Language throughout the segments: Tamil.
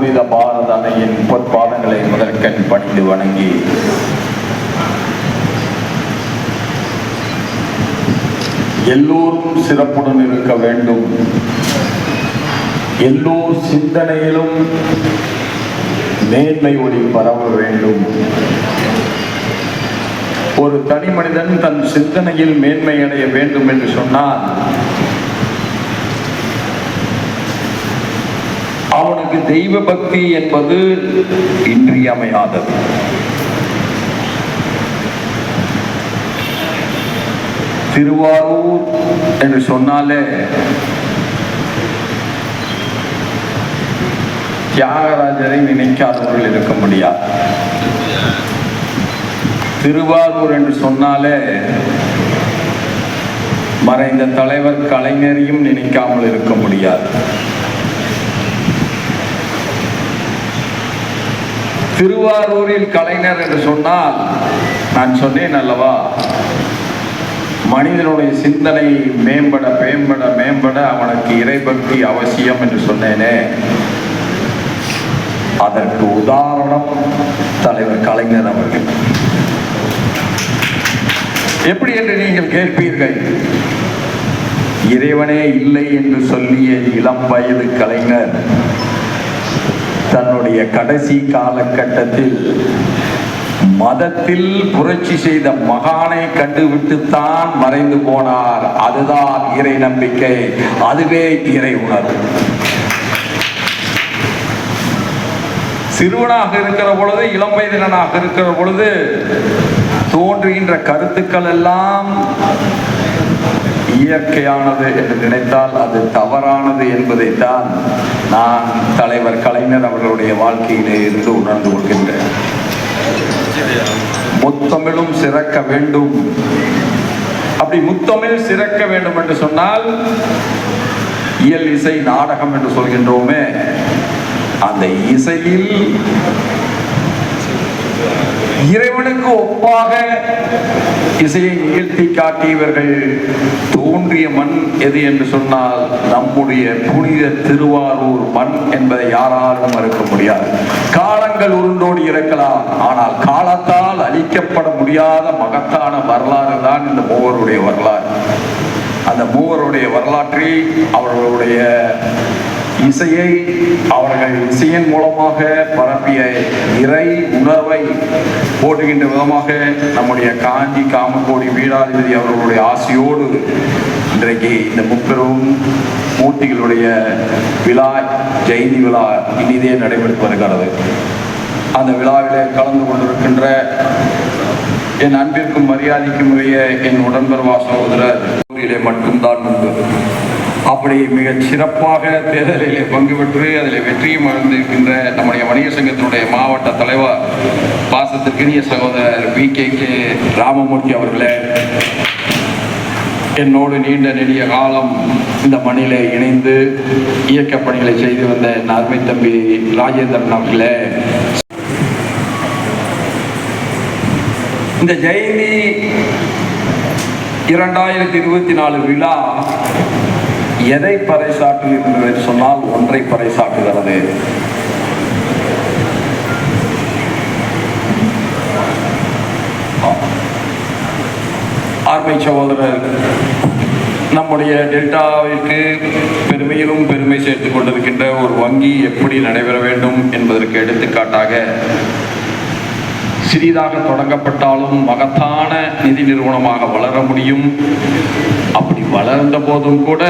புனித பாரத அன்னையின் பொற்பாதங்களை முதற்கண் பணிந்து வணங்கி. எல்லோரும் சிறப்புடன் இருக்க வேண்டும். எல்லோர் சிந்தனையிலும் மேன்மை ஒளி பரவ வேண்டும். ஒரு தனி மனிதன் தன் சிந்தனையில் மேன்மை அடைய வேண்டும் என்று சொன்னால் அவனுக்கு தெய்வ பக்தி என்பது இன்றியமையாதது. திருவாரூர் என்று சொன்னாலே தியாகராஜரை நினைக்காதவர்கள் இருக்க முடியாது. திருவாரூர் என்று சொன்னாலே மறைந்த தலைவர் கலைஞரையும் நினைக்காமல் இருக்க முடியாது. திருவாரூரில் கலைஞர் என்று சொன்னால் நான் சொன்னேன் அல்லவா? மனிதனுடைய சிந்தனை மேம்பட மேம்பட மேம்பட அவனுக்கு இறைபக்தி அவசியம் என்று சொன்னேனே. அதற்கு உதாரணம் தலைவர் கலைஞர் அவர்கள். எப்படி என்று நீங்கள் கேட்பீர்கள்? இறைவனே இல்லை என்று சொல்லிய இளம் வயது கலைஞர் தன்னுடைய கடைசி காலகட்டத்தில் மதத்தில் புரட்சி செய்த மகானை கண்டுவிட்டுத்தான் மறைந்து போனார். அதுதான் இறை நம்பிக்கை. அதுவே இறை உணர்வு. சிறுவனாக இருக்கிற பொழுது இளம் வயதினனாக இருக்கிற பொழுது தோன்றுகின்ற கருத்துக்கள் எல்லாம் இயற்கையானது என்று நினைத்தால் அது தவறானது என்பதைத்தான் நான் தலைவர் கலைஞர் அவர்களுடைய வாழ்க்கையிலே இருந்து உணர்ந்து கொள்கின்றேன். முத்தமிழும் சிறக்க வேண்டும். அப்படி முத்தமிழ் சிறக்க வேண்டும் என்று சொன்னால் இயல் இசை நாடகம் என்று சொல்கின்றோமே அந்த இசையில் இறைவனுக்கு ஒப்பாக இசையை நிகழ்த்தி காட்டியவர்கள் தோன்றிய மண் எது என்று சொன்னால் நம்முடைய புனித திருவாரூர் மண் என்பதை யாராலும் மறுக்க முடியாது. காலங்கள் உருண்டோடி இருக்கலாம் ஆனால் காலத்தால் அழிக்கப்பட முடியாத மகத்தான வரலாறு தான் இந்த மூவருடைய வரலாறு. அந்த மூவருடைய வரலாற்றை அவர்களுடைய இசையை அவர்கள் இசையின் மூலமாக பரப்பிய இறை உணர்வை போட்டுகின்ற விதமாக நம்முடைய காஞ்சி காமக்கோடி வீடாதிபதி அவர்களுடைய ஆசையோடு இன்றைக்கு இந்த முப்பெரும் மூர்த்திகளுடைய விழா ஜெயந்தி விழா இனிதே நடைபெற்று வருகிறது. அந்த விழாவிலே கலந்து கொண்டிருக்கின்ற என் அன்பிற்கும் மரியாதைக்கும் உரிய என் உடன்பெருவா சகோதரர் ஊரிலே மட்டும்தான் உண்டு. அப்படி மிக சிறப்பாக தேர்தலிலே பங்கு பெற்று அதில் வெற்றியும் அடைந்திருக்கின்ற நம்முடைய வணிக சங்கத்தினுடைய மாவட்ட தலைவர் பாசத்திற்கினிய சகோதரர் வி கே கே ராமமூர்த்தி அவர்களே என்னோடு நீண்ட நெடிய காலம் இந்த மணியில இணைந்து இயக்க பணிகளை செய்து வந்த என் அருமை தம்பி ராஜேந்திரன் அவர்களே. இந்த ஜெயந்தி இரண்டாயிரத்தி இருபத்தி நாலு விழா எதை பறைசாற்றுகிறது என்று சொன்னால் ஒன்றை பறைசாற்றுகிறது ஆர்மை சகோதரர் நம்முடைய டெல்டாவிற்கு பெருமையிலும் பெருமை சேர்த்துக் கொண்டிருக்கின்ற ஒரு வங்கி எப்படி நடைபெற வேண்டும் என்பதற்கு எடுத்துக்காட்டாக சிறிதாக தொடங்கப்பட்டாலும் மகத்தான நிதி நிறுவனமாக வளர முடியும் அப்படி வளர்ந்த போதும் கூட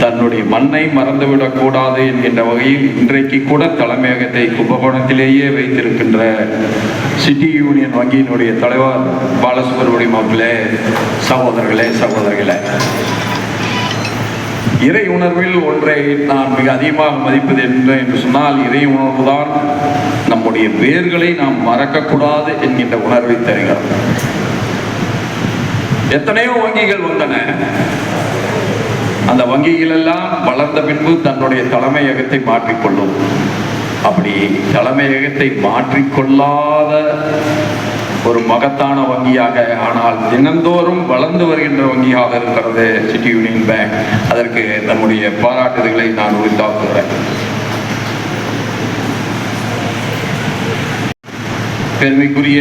தன்னுடைய மண்ணை மறந்துவிடக் கூடாது என்கின்ற வகையில் இன்றைக்கு கூட தலைமையகத்தை கும்பகோணத்திலேயே வைத்திருக்கின்ற சிட்டி யூனியன் வங்கியினுடைய தலைவர் பாலசுப்ரமணியம் அவர்களே சகோதரர்களே சகோதரிகளே. இறை உணர்வில் ஒன்றை நான் மிக அதிகமாக மதிப்பது என்ன என்று சொன்னால் இறை உணர்வு தான் நம்முடைய வேர்களை நாம் மறக்கக்கூடாது என்கின்ற உணர்வை தருகிறது. எத்தனையோ வங்கிகள் வந்தன. அந்த வங்கிகள் எல்லாம் வளர்ந்த பின்பு தன்னுடைய தலைமையகத்தை மாற்றிக்கொள்ளும். அப்படி தலைமையகத்தை மாற்றிக்கொள்ளாத ஒரு மகத்தான வங்கியாக ஆனால் தினந்தோறும் வளர்ந்து வருகின்ற வங்கியாக இருக்கிறது சிட்டி யூனியன் பேங்க் அதற்கு நம்முடைய பாராட்டுதல்களை நான் உரித்தாக்குகிறேன். பெருமைக்குரிய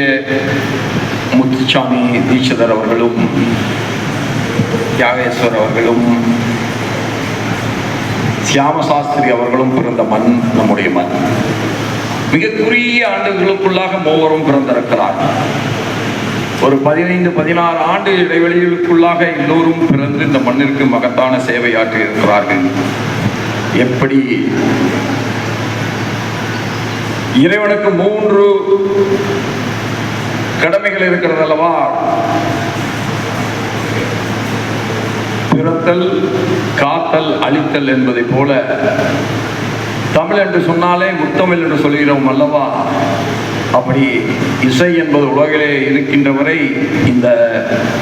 முத்துசாமி தீட்சிதர் அவர்களும் தியாகேஸ்வர் அவர்களும் சியாமசாஸ்திரி அவர்களும் பிறந்த மண் நம்முடைய மண். மிக குறுகிய ஆண்டுகளுக்குள்ளாக மூவரும் பிறந்திருக்கிறார். ஒரு பதினைந்து பதினாறு ஆண்டு இடைவெளிகளுக்குள்ளாக எல்லோரும் பிறந்து இந்த மண்ணிற்கு மகத்தான சேவையாற்றி இருக்கிறார்கள். எப்படி? இறைவனுக்கு மூன்று கடமைகள் இருக்கிறது அல்லவா பிறத்தல் காத்தல் அழித்தல் என்பதை போல தமிழ் என்று சொன்னாலே முத்தமிழ் என்று சொல்கிறோம் அல்லவா? அப்படி இசை என்பது உலகிலே இருக்கின்ற வரை இந்த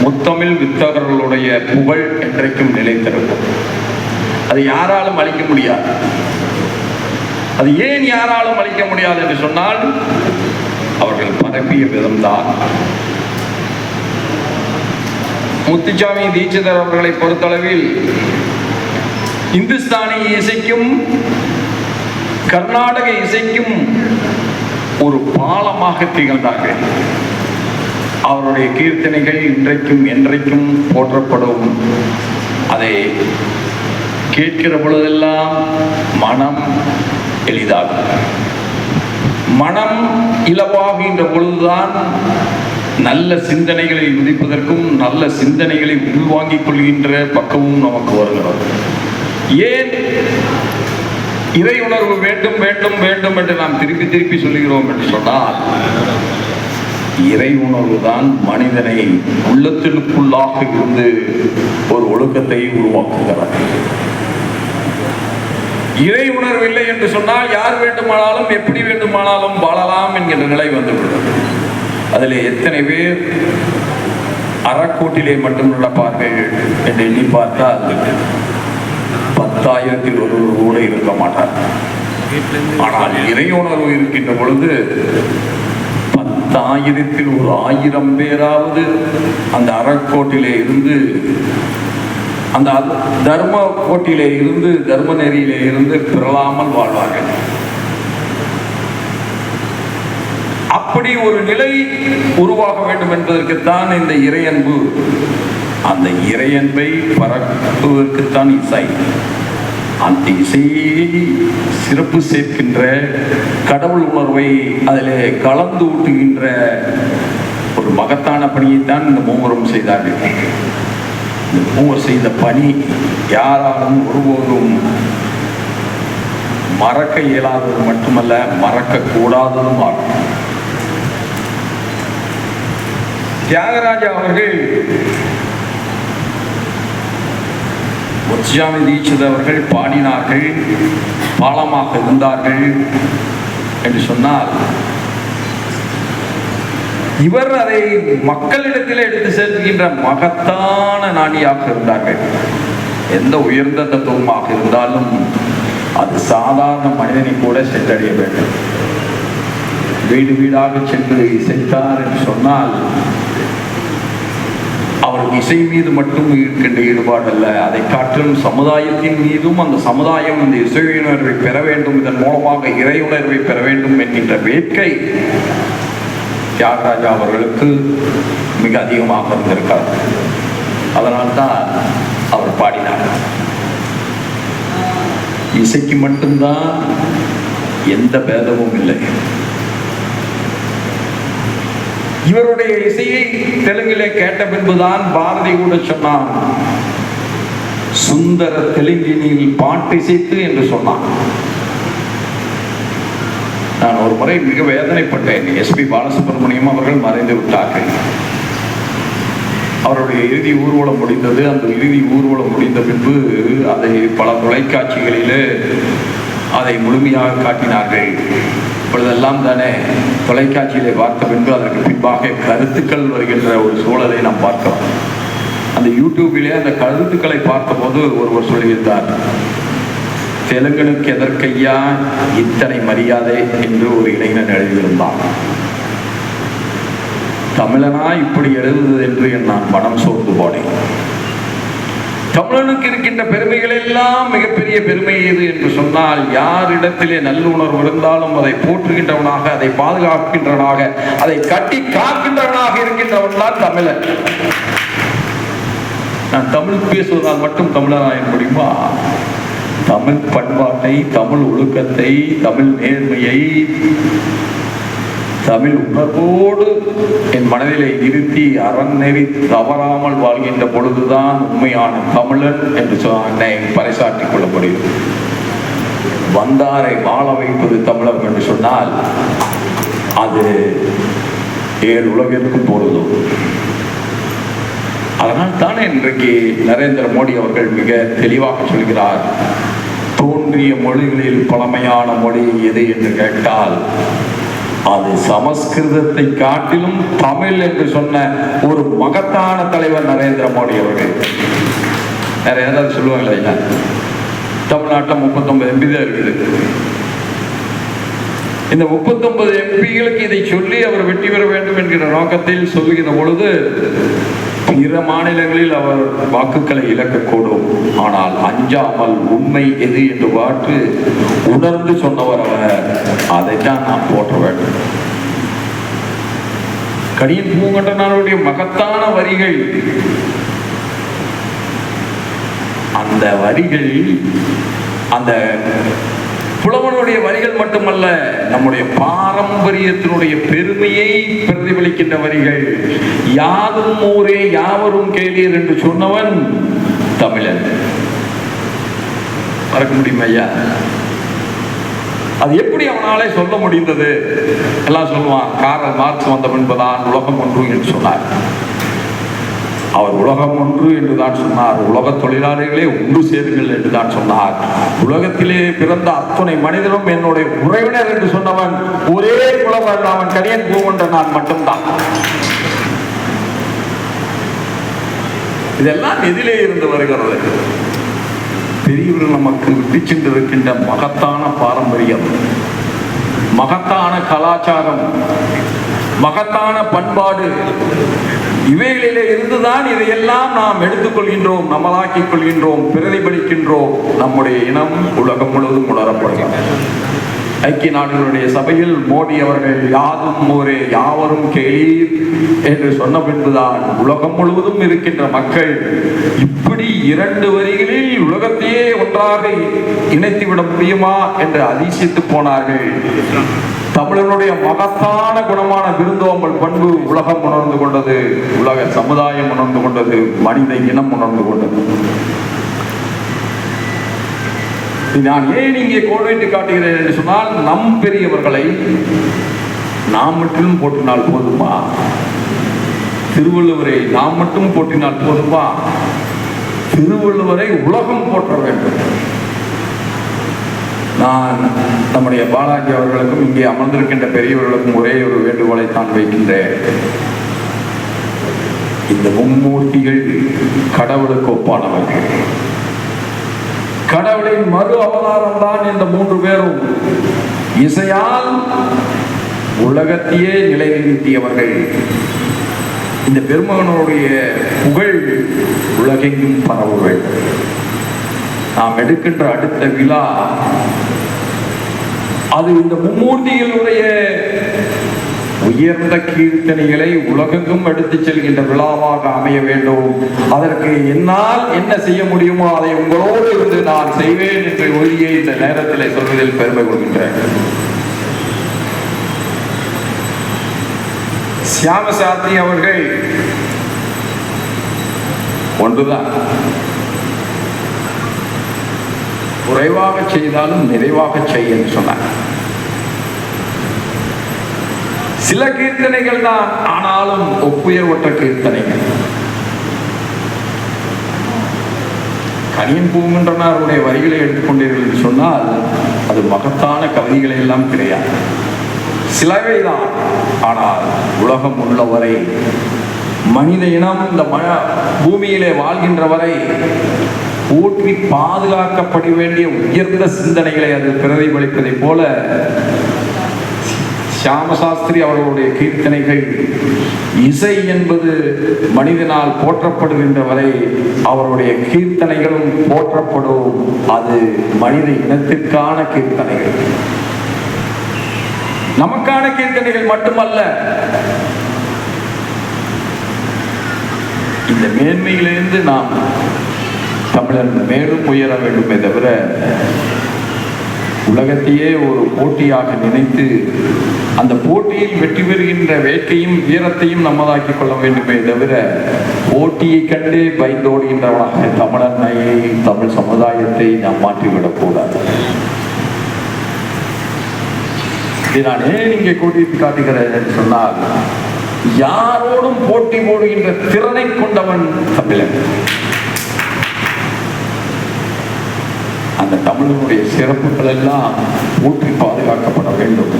முத்தமிழ் வித்தகர்களுடைய புகழ் என்றைக்கும் நிலைத்திருக்கும். அது யாராலும் அழிக்க முடியாது. அது ஏன் யாராலும் அழிக்க முடியாது என்று சொன்னால் அவர்கள் பரப்பிய விதம்தான். முத்துச்சாமி தீட்சிதர் அவர்களை பொறுத்தளவில் இந்துஸ்தானி இசைக்கும் கர்நாடக இசைக்கும் ஒரு பாலமாக திகழ்ந்தார்கள். அவருடைய கீர்த்தனைகள் இன்றைக்கும் என்றைக்கும் போற்றப்படும். அதை கேட்கிற பொழுதெல்லாம் மனம் எளிதாகும். மனம் இலவாகின்ற பொழுதுதான் நல்ல சிந்தனைகளை உதிப்பதற்கும் நல்ல சிந்தனைகளை உள்வாங்கிக் கொள்கின்ற பக்கமும் நமக்கு வருகிறது. ஏன் இறை உணர்வு வேண்டும் வேண்டும் வேண்டும் என்று நாம் திருப்பி திருப்பி சொல்லுகிறோம் என்று சொன்னால் இறை உணர்வு தான் மனிதனை உள்ளத்திற்குள்ளாக இருந்து ஒரு ஒழுக்கத்தை உருவாக்குகிறது. இறை உணர்வு இல்லை என்று சொன்னால் யார் வேண்டுமானாலும் எப்படி வேண்டுமானாலும் வாழலாம் என்கின்ற நிலை வந்துவிடுகிறது. அதில் எத்தனை பேர் அறக்கூட்டிலே மட்டும் நடப்பார்கள் என்று எண்ணி பார்த்தால் பத்தாயிரத்தில் ஒருவர் கூட இருக்க மாட்டார். ஆனால் இறை உணர்வு இருக்கின்ற பொழுது பத்தாயிரத்தில் ஒரு ஆயிரம் பேராவது அந்த அறக்கோட்டிலே இருந்து அந்த தர்ம கோட்டிலே இருந்து தர்ம நெறியிலே இருந்து பிறலாமல் வாழ்வார்கள். அப்படி ஒரு நிலை உருவாக வேண்டும் என்பதற்குத்தான் இந்த இறையன்பு. அந்த இறையன்பை பரப்புவதற்குத்தான் இசை. அந்த இசையை சிறப்பு சேர்க்கின்ற கடவுள் உணர்வை அதில் கலந்து ஊட்டுகின்ற ஒரு மகத்தான பணியைத்தான் இந்த மூவரும் செய்தார்கள். இந்த மூவர் செய்த பணி யாராலும் ஒருபோதும் மறக்க இயலாதது மட்டுமல்ல மறக்க கூடாததும் ஆகும் தியாகராஜா அவர்கள் முத்துசாமி தீட்சித் அவர்கள் பாடினார்கள் பாலமாக இருந்தார்கள் என்று சொன்னால் இவர் அதை மக்களிடத்தில் எடுத்து செல்கின்ற மகத்தான நாணியாக இருந்தார்கள். எந்த உயர்ந்த தத்துவமாக இருந்தாலும் அது சாதாரண மனிதனை கூட சென்றடைய வேண்டும். வீடு வீடாக சென்று இசைத்தார் என்று சொன்னால் அவருக்கு இசை மீது மட்டும் இருக்கின்ற ஈடுபாடு அல்ல. அதை காட்டிலும் சமுதாயத்தின் மீதும் அந்த சமுதாயம் இந்த இசையுணர்வை பெற வேண்டும். இதன் மூலமாக இறையுணர்வை பெற வேண்டும் என்கின்ற வேட்கை தியாகராஜா அவர்களுக்கு மிக அதிகமாக இருந்திருக்கார். அதனால்தான் அவர் பாடினார். இசைக்கு மட்டும்தான் எந்த பேதமும் இல்லை. இவருடைய இசையை தெலுங்கிலே கேட்ட பின்புதான் பாரதி கூட சொன்னான் சுந்தர தெலுங்கினில் பாட்டு இசைத்து என்று சொன்னான். நான் ஒரு முறை மிக வேதனைப்பட்டேன். எஸ்பி பாலசுப்ரமணியம் அவர்கள் மறைந்து விட்டார்கள். அவருடைய இறுதி ஊர்வலம் முடிந்தது. அந்த இறுதி ஊர்வலம் முடிந்த பின்பு அதை பல தொலைக்காட்சிகளிலே அதை முழுமையாக காட்டினார்கள். இப்பொழுதெல்லாம் தானே தொலைக்காட்சியிலே பார்த்த பின்பு அதற்கு பின்பாக கருத்துக்கள் வருகின்ற ஒரு சூழலை நாம் பார்க்கலாம். அந்த யூடியூபிலே அந்த கருத்துக்களை பார்த்தபோது ஒருவர் சொல்லியிருந்தார் தெலுங்கனுக்கு எதற்கையா இத்தனை மரியாதை? என்று ஒரு இளைஞன் எழுதியிருந்தான். தமிழனா இப்படி எழுதுவது என்று நான் மனம் சோர்ந்து போனேன். தமிழனுக்கு இருக்கின்ற பெருமைகள் எல்லாம் மிகப்பெரிய பெருமை எது என்று சொன்னால் யாரிடத்திலே நல்லுணர்வு இருந்தாலும் அதை போற்றுகின்றவனாக அதை பாதுகாக்கின்றவனாக அதை கட்டி காக்கின்றவனாக இருக்கின்றவன் தான் தமிழன். நான் தமிழ் பேசுவதால் மட்டும் தமிழனாய முடியுமா? தமிழ் பண்பாட்டை தமிழ் ஒழுக்கத்தை தமிழ் நேர்மையை தமிழ் உணர்வோடு என் மனதிலே இருத்தி அறநெறி தவறாமல் வாழ்கின்ற பொழுதுதான் உண்மையான தமிழன் என்று என்னை பறைசாற்றிக் கொள்ள முடியும் வந்தாரை வாழ வைப்பது தமிழர் என்று சொன்னால் அது ஏழு உலகிற்கும் பொருதும் அதனால் தானே இன்றைக்கு நரேந்திர மோடி அவர்கள் மிக தெளிவாக சொல்கிறார் தோன்றிய மொழிகளில் பழமையான மொழி எது என்று கேட்டால் அது சமஸ்கிருதத்தை காட்டிலும் தமிழ் என்று சொன்ன ஒரு மகத்தான தலைவர் நரேந்திர மோடி அவர்கள். வேற ஏதாவது சொல்லுவாங்க இல்லையா தமிழ்நாட்டில் முப்பத்தொன்பது எம்பி தான் இருக்குது. இந்த முப்பத்தொன்பது எம்பிகளுக்கு இதை சொல்லி அவர் வெற்றி பெற வேண்டும் என்கிற நோக்கத்தில் சொல்லுகிற பொழுது பிற மாநிலங்களில் அவர் வாக்குகளை இழக்கக்கூடும். ஆனால் அஞ்சாமல் உண்மை எது என்று பார்த்து உணர்ந்து சொன்னவர் அவர். அதைத்தான் நாம் போற்ற வேண்டும். கடியன் பூங்கண்டனாருடைய மகத்தான வரிகள். அந்த வரிகள் அந்த புலவனுடைய வரிகள் மட்டுமல்ல நம்முடைய பாரம்பரியத்தினுடைய பெருமையை பிரதிபலிக்கின்ற வரிகள் யாதும் ஊரே யாவரும் கேளீர் என்று சொன்னவன் தமிழன். மறக்க முடியும் ஐயா? அது எப்படி அவனாலே சொல்ல முடிந்தது? எல்லாம் சொல்லுவான் காரல் மார்க்ஸ் வந்த பின்புதான் உலகம் ஒன்று என்று சொன்னார். அவர் உலகம் ஒன்று என்று தான் சொன்னார். உலக தொழிலாளிகளே ஒன்று சேருங்கள் என்று தான் சொன்னார். உலகத்திலே பிறந்த அத்தனை மனிதனும் என்னுடைய உறவினர் என்று சொன்னவன் ஒரே புலவன் அவன் கனியன் பூவன்ற நான் மட்டும்தான். இதெல்லாம் எதிலே இருந்து வருகிறது. பெரியவர்கள் நமக்கு விட்டு சென்றிருக்கின்ற மகத்தான பாரம்பரியம் மகத்தான கலாச்சாரம் மகத்தான பண்பாடு இவைகளிலே இருந்துதான் இதையெல்லாம் நாம் எடுத்துக்கொள்கின்றோம் நம்மளாக்கிக் கொள்கின்றோம் பிரதிபலிக்கின்றோம். நம்முடைய இனம் உலகம் முழுவதும் உணரப்படுகிறது. ஐக்கிய நாடுகளுடைய சபையில் மோடி அவர்கள் யாதும் ஊரே யாவரும் கேளீர் என்று சொன்ன பின்புதான் உலகம் முழுவதும் இருக்கின்ற மக்கள் இப்படி இரண்டு வரிகளில் உலகத்தையே ஒன்றாக இணைத்து விட முடியுமா என்று அதிசயித்து போனார்கள். தமிழனுடைய மகத்தான குணமான விருந்தோம்பல் பண்பு உலகம் உணர்ந்து கொண்டது உலக சமுதாயம் உணர்ந்து கொண்டது மனித இனம் உணர்ந்து கொண்டது. நான் ஏன் இங்கே கோடிட்டு காட்டுகிறேன் என்று சொன்னால் நம் பெரியவர்களை நாம் மட்டும் போட்டினால் போதுமா? திருவள்ளுவரை நாம் மட்டும் போட்டினால் போதுமா? திருவள்ளுவரை உலகம் போற்ற வேண்டும். நான் நம்முடைய பாலாஜி அவர்களுக்கும் இங்கே அமர்ந்திருக்கின்ற பெரியவர்களுக்கும் ஒரே ஒரு வேண்டுகோளை தான் வைக்கின்றேன். இந்த மும்மூர்த்திகள் கடவுளுக்கு ஒப்பானவர்கள். கடவுளின் மறு அவதாரம் தான் இந்த மூன்று பேரும். இசையால் உலகத்தையே நிலைநிறுத்தியவர்கள். இந்த பெருமகனுடைய புகழ் உலகெங்கும் பரவுகள் நாம் எடுக்கின்ற அடுத்த விழா அது இந்த மும்மூர்த்திகளுடைய உயர்ந்த கீர்த்தனைகளை உலகெங்கும் எடுத்துச் செல்கின்ற விழாவாக அமைய வேண்டும். அதற்கு என்னால் என்ன செய்ய முடியுமோ அதை உங்களோடு இருந்து நான் செய்வேன் என்ற உறுதியை இந்த நேரத்தில் சொல்வதில் பெருமை கொள்கின்றேன். சியாமசாத்தி அவர்கள் ஒன்றுதான். குறைவாக செய்தாலும் நிறைவாக செய் சொன்னார். சில கீர்த்தனைகள் தான் ஆனாலும் ஒப்புயர்வற்ற கீர்த்தனைகள். கனியன் பூங்குன்றனாருடைய வரிகளை எடுத்துக்கொண்டீர்கள் என்று சொன்னால் அது மகத்தான கவிதைகளை எல்லாம் கிடையாது. சிலவை தான் ஆனால் உலகம் உள்ளவரை மனித இனம் இந்த ம பூமியிலே வாழ்கின்ற வரை போற்றி பாதுகாக்கப்பட வேண்டிய உயர்ந்த சிந்தனைகளை அது பிரதிபலிப்பதைப் போல சியாமசாஸ்திரி அவர்களுடைய கீர்த்தனைகள் இசை என்பது மனிதனால் போற்றப்படுகின்ற வரை அவருடைய கீர்த்தனைகளும் போற்றப்படும். அது மனித இனத்திற்கான கீர்த்தனைகள். நமக்கான கீர்த்தனைகள் மட்டுமல்ல இந்த மேன்மையிலிருந்து நாம் தமிழன் மேலும் உயர வேண்டுமே தவிர உலகத்தையே ஒரு போட்டியாக நினைத்து அந்த போட்டியில் வெற்றி பெறுகின்ற வேட்கையும் வீரத்தையும் நம்மதாக்கிக் கொள்ள வேண்டுமே தவிர போட்டியை கண்டு பயந்தோடுகின்றவனாக தமிழனை தமிழ் சமுதாயத்தை நாம் மாற்றிவிடக்கூடாது இதை நான் ஏன் இங்கே கூட்டிட்டு காட்டுகிறேன் என்று சொன்னால் யாரோடும் போட்டி போடுகின்ற திறனை கொண்டவன் தமிழன். அந்த தமிழனுடைய சிறப்புகள் எல்லாம் ஊற்றி பாதுகாக்கப்பட வேண்டும்.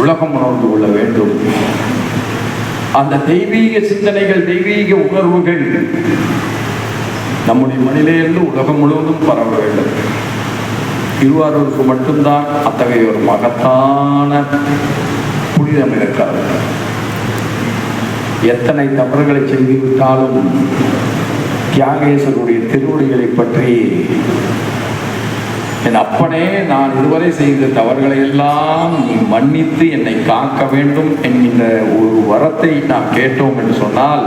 உலகம் உணர்ந்து கொள்ள வேண்டும். அந்த தெய்வீக சிந்தனைகள் தெய்வீக உணர்வுகள் நம்முடைய மண்ணிலிருந்து உலகம் முழுவதும் பரவ வேண்டும். திருவாரூருக்கு மட்டும்தான் அத்தகைய ஒரு மகத்தான புனிதம் இருக்கிறது எத்தனை தவறுகளை செய்துவிட்டாலும் தியாகேசருடைய திருவடிகளை பற்றி என் அப்பனே நான் இதுவரை செய்த தவறுகளை எல்லாம் நீ மன்னித்து என்னை காக்க வேண்டும் என்கின்ற ஒரு வரத்தை நாம் கேட்டோம் என்று சொன்னால்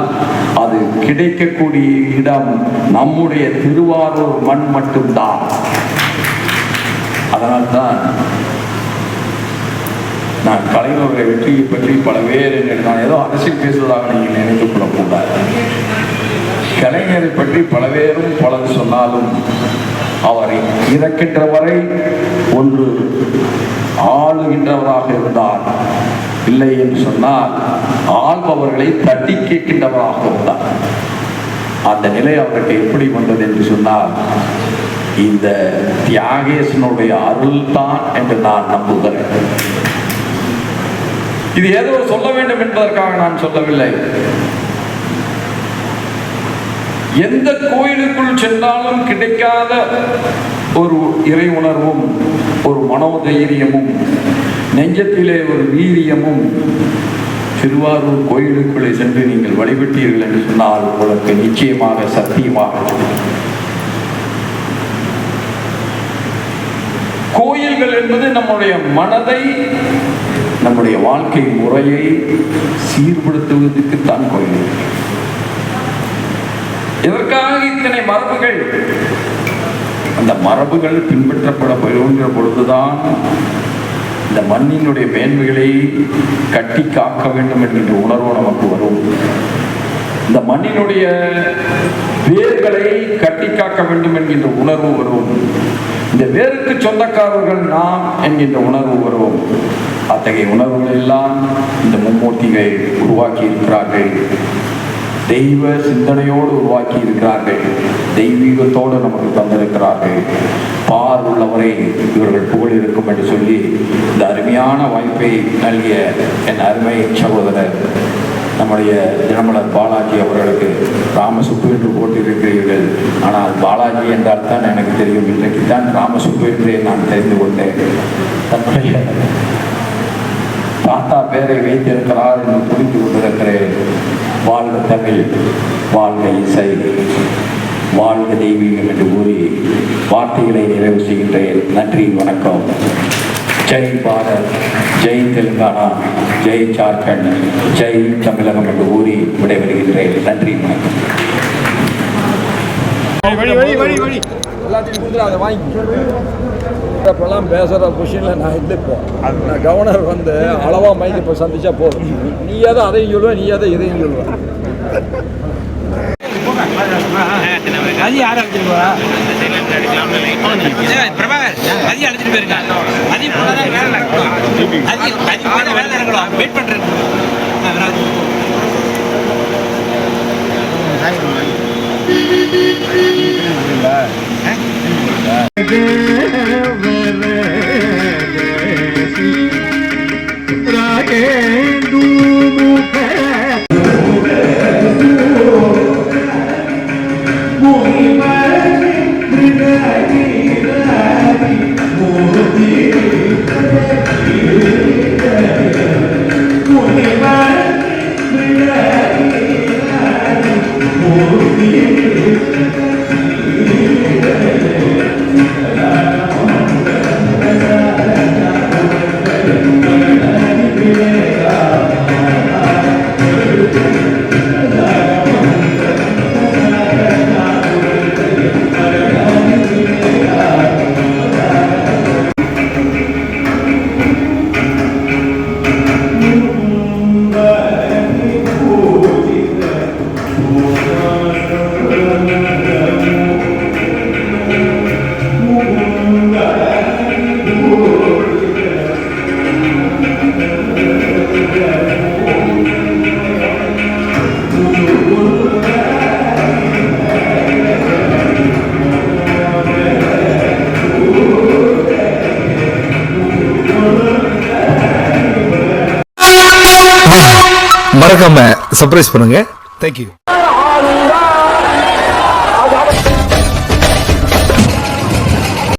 அது கிடைக்கக்கூடிய இடம் நம்முடைய திருவாரூர் மண் மட்டும்தான். அதனால்தான் நான் கலைஞருடைய வெற்றியை பற்றி பல பேர் நான் ஏதோ அரசியல் பேசுவதாக நீங்கள் நினைத்துக் கொள்ளக்கூடாது. கலைஞரை பற்றி பல பேரும் பலர் சொன்னாலும் அவரை இறக்கின்ற வரை ஒன்று ஆளுகின்றவராக இருந்தார். இல்லை என்று சொன்னால் ஆள்பவர்களை தட்டி கேட்கின்றவராக இருந்தார். அந்த நிலை அவருக்கு எப்படி வந்தது என்று சொன்னால் இந்த தியாகேசனுடைய அருள் தான் என்று நான் நம்புகிறேன். இது ஏதோ சொல்ல வேண்டும் என்பதற்காக நான் சொல்லவில்லை. எந்த கோயிலுக்குள் சென்றாலும் கிடைக்காத ஒரு இறை உணர்வும் ஒரு மனோதைரியமும் நெஞ்சத்திலே ஒரு வீரியமும் திருவாரூர் கோயிலுக்குள்ளே சென்று நீங்கள் வழிபட்டீர்கள் என்று சொன்னால் உங்களுக்கு நிச்சயமாக சத்தியமாக கோயில்கள் என்பது நம்முடைய மனதை நம்முடைய வாழ்க்கை முறையை சீர்படுத்துவதற்கு தான் கோயில். எதற்காக இத்தனை மரபுகள்? அந்த மரபுகள் பின்பற்றப்பட போகின்ற பொழுதுதான் இந்த மண்ணினுடைய மேன்மைகளை கட்டி காக்க வேண்டும் என்கின்ற உணர்வு நமக்கு வரும். இந்த மண்ணினுடைய வேர்களை கட்டி காக்க வேண்டும் என்கின்ற உணர்வு வரும். இந்த வேருக்கு சொந்தக்காரர்கள் நாம் என்கின்ற உணர்வு வரும். அத்தகைய உணர்வுகள் எல்லாம் இந்த மும்மூர்த்திகள் உருவாக்கி இருக்கிறார்கள். தெய்வ சிந்தனையோடு உருவாக்கி இருக்கிறார்கள். தெய்வீகத்தோடு நமக்கு தந்திருக்கிறார்கள். பார் உள்ளவரை இவர்கள் புகழ் இருக்கும் என்று சொல்லி இந்த அருமையான வாய்ப்பை நல்கிய என் அருமை சகோதரர் நம்முடைய தினமலர் பாலாஜி அவர்களுக்கு ராமசுப்பு என்று போட்டிருக்கிறீர்கள். ஆனால் பாலாஜி என்றால் தான் எனக்கு தெரியும். இன்றைக்கு தான் ராமசுப்பு என்றே நான் தெரிந்து கொண்டேன். தன்னுடைய தாத்தா பேரை வைத்திருக்கிறார் என்று புரிந்து கொண்டிருக்கிறேன். வாழ்க தமிழ் வாழ்க இசை வாழ்க தெய்வீகம் என்று கூறி வார்த்தைகளை நிறைவு செய்கின்றேன். நன்றி வணக்கம். ஜெய் பாரத் ஜெய் தெலுங்கானா ஜெய் ஜார்க்கண்ட் ஜெய் தமிழகம் என்று கூறி விடைபெறுகின்றேன். நன்றி வணக்கம். எல்லாத்தையும் வாங்கி. அப்போல்லாம் பேசுகிற பொசிஷனில் நான் இல்லை இப்போ நான் கவர்னர் வந்து அளவாக மைக்கு இப்போ சந்திச்சா போதும். நீ ஏதோ அதையும் சொல்லுவேன் நீ ஏதோ இதையும் சொல்லுவேன் அது யார் அழைச்சிருவா பிரபாகர் அது அழைச்சிட்டு போயிருக்காங்க அது அது வேலை வெயிட் பண்ணுறேன் சர்ப்ரைஸ் பண்ணுங்க. Thank you